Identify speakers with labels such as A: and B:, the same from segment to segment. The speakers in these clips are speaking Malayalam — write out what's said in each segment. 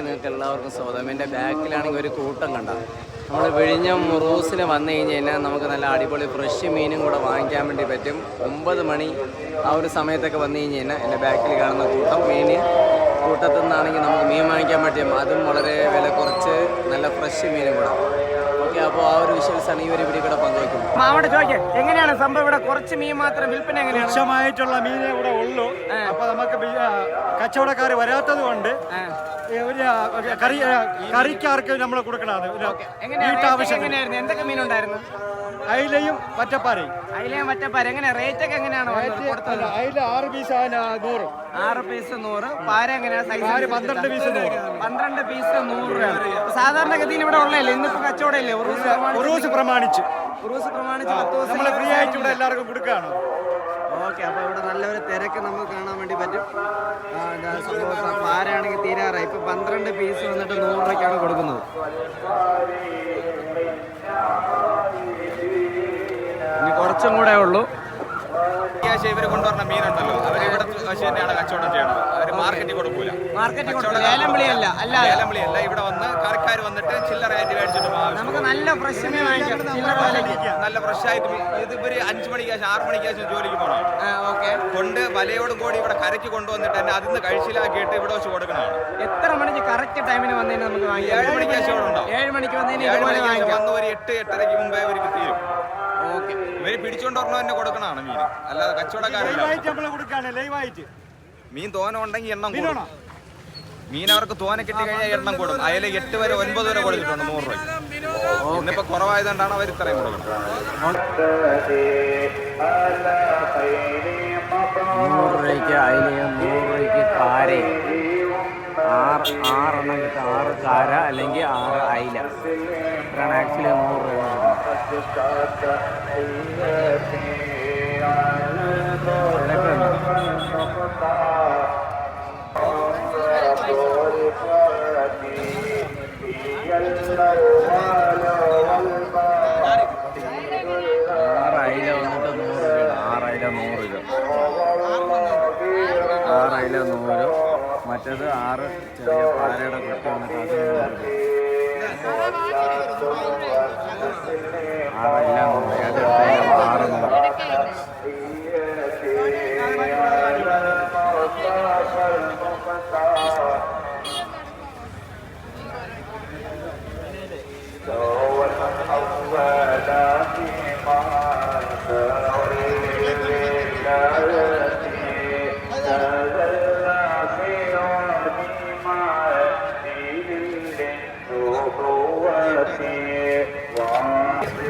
A: വീഡിയോയിലേക്ക് നിങ്ങൾക്ക് എല്ലാവർക്കും സ്വാഗതം. എന്റെ ബാക്കിലാണെങ്കിൽ ഒരു കൂട്ടം കണ്ട. നമ്മൾ വിഴിഞ്ഞ മുറൂസിൽ വന്നു കഴിഞ്ഞ് കഴിഞ്ഞാൽ നമുക്ക് നല്ല അടിപൊളി ഫ്രഷ് മീനും കൂടെ വാങ്ങിക്കാൻ വേണ്ടി പറ്റും. ഒമ്പത് മണി ആ ഒരു സമയത്തൊക്കെ വന്നു കഴിഞ്ഞ് കഴിഞ്ഞാൽ എന്റെ ബാക്കിൽ കാണുന്ന കൂട്ടം മീൻ. കൂട്ടത്തിൽ നിന്നാണെങ്കിൽ നമുക്ക് മീൻ വാങ്ങിക്കാൻ പറ്റും. അതും വളരെ വില കുറച്ച് ഫ്രഷ് മീനും കൂടെ ഓക്കെ അപ്പോൾ ആ ഒരു വിഷ്വൽസാണ് ഈ ഒരു വീഡിയോ കൂടെ പങ്കുവയ്ക്കുന്നത്
B: മാവോട് ചോദിക്കാം എങ്ങനെയാണ് സംഭവം? ഇവിടെ കുറച്ച് മീൻ മാത്രം വിൽപ്പന എങ്ങനെയാണ്?
C: തുച്ഛമായിട്ടുള്ള മീനേ ഇവിടെ ഉള്ളൂ. അപ്പൊ നമുക്ക് കച്ചവടക്കാർ വരാത്തത് കൊണ്ട് ഒരു കറി കറിക്കാർക്ക് നമ്മൾ കൊടുക്കണത് വീട്ടാവശ്യം
B: എങ്ങനെയായിരുന്നു? എന്തൊക്കെ മീനുണ്ടായിരുന്നു
C: അയിലയും പച്ചപ്പാരയും
B: അയിലയും മറ്റേ എങ്ങനെയാണ് റേറ്റ് ഒക്കെ എങ്ങനെയാണ്
C: അയില ആറ് പീസ് നൂറ്.
B: ആറ് പീസ് നൂറ്. പാര എങ്ങനെയാണ് സൈസ്
C: പന്ത്രണ്ട് പീസ് നൂറ്.
B: പന്ത്രണ്ട് പീസ് നൂറ് രൂപ സാധാരണഗതിയിൽ ഇവിടെ ഉള്ളതല്ലേ? ഇന്നിപ്പോ കച്ചവടമല്ലേ? ഉറൂസ് പ്രമാണിച്ച്
C: ഉറൂസ് പ്രമാണിച്ച്.
B: പത്ത് ദിവസം
C: നമ്മൾ ഫ്രീ ആയിട്ട് ഇവിടെ എല്ലാവർക്കും കൊടുക്കുകയാണ്.
B: ഓക്കെ അപ്പോൾ ഇവിടെ നല്ലൊരു തിരക്ക് നമുക്ക് കാണാൻ വേണ്ടി പറ്റും. സംഭവം പാരയാണെങ്കിൽ തീരാറായി. ഇപ്പൊ പന്ത്രണ്ട് പീസ് വന്നിട്ട് നൂറ് രൂപയ്ക്കാണ് കൊടുക്കുന്നത്. ഇനി കുറച്ചും കൂടെ ഉള്ളൂ.
D: അത്യാവശ്യം ഇവർ കൊണ്ടുവരുന്ന മീനുണ്ടല്ലോ. അവർ ഇവിടെ വെച്ച് തന്നെയാണ് കച്ചവടം ചെയ്യണത് അവർ മാർക്കറ്റിൽ കൊടുക്കൂല.
B: മാർക്കറ്റിൽ ലേലം വിളിയല്ല അല്ല.
D: ഏലംവിളിയല്ല. ഇവിടെ വന്ന് കറിക്കാർ വന്നിട്ട് ചില്ലറയായിട്ട് മേടിച്ചിട്ട്
B: നമുക്ക് നല്ല ഫ്രഷ്
D: നല്ല ഫ്രഷ് ആയിട്ട് ഇത് ഇവർ അഞ്ചു മണിക്ക് ശേഷം ആറു മണിക്ക് ശേഷം ജോലിക്ക് പോകണം. കൊണ്ട് വലയോടും കൂടി ഇവിടെ കരയ്ക്ക് കൊണ്ടുവന്നിട്ട് തന്നെ അതിൽ നിന്ന് കഴിച്ചിലാക്കിയിട്ട് ഇവിടെ വെച്ച് കൊടുക്കണതാണ്.
B: എത്ര മണിക്ക് കറക്റ്റ് ടൈമിന് വന്നതിന് നമുക്ക്
D: ഏഴ് മണിക്ക് ശേഷം
B: ഏഴ് മണിക്ക് വന്നതിന്
D: വന്ന് ഒരു എട്ട് എട്ടരയ്ക്ക് മുമ്പേ അവർക്ക് തീരും. ഇവർ പിടിച്ചോണ്ട് വരണ തന്നെ കൊടുക്കണാണ് മീൻ. അല്ലാതെ കച്ചവടക്കാരായിട്ട്
C: ലൈവായിട്ട് നമ്മൾ കൊടുക്കുകയാണ് ലൈവായിട്ട്
D: മീൻ തോന ഉണ്ടെങ്കിൽ എണ്ണം കൂടും. മീൻ അവർക്ക് തോന കിട്ടി കഴിഞ്ഞാൽ എണ്ണം കൂടും. അയല എട്ട് വരെ ഒൻപത് വരെ കൊടുത്തിട്ടുണ്ട് നൂറ് രൂപ ഇന്നിപ്പോ കുറവായതുകൊണ്ടാണ് അവർ ഇത്രയും കൊടുക്കുന്നത്.
A: നൂറ് രൂപയ്ക്ക് അയിലയും നൂറ് രൂപയ്ക്ക് കാരയും ആറ് ആറെണ്ണം കിട്ടും. ആറ് കാര അല്ലെങ്കിൽ ആറ് അയില. ഇത്രയാണ് ആക്ച്വലി നൂറ് രൂപ. ആറ് അയില വന്നിട്ട് നൂറ് മറ്റേത് ആറ് ചെറിയ പാരയുടെ കുട്ടി വന്നിട്ട് നൂറ് രൂപ ആറ് അയില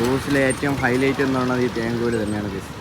A: റൂസിലെ ഏറ്റവും ഹൈലൈറ്റ് എന്ന് പറയുന്നത് ഈ തേങ്കോൽ തന്നെയാണ് ഗസ്.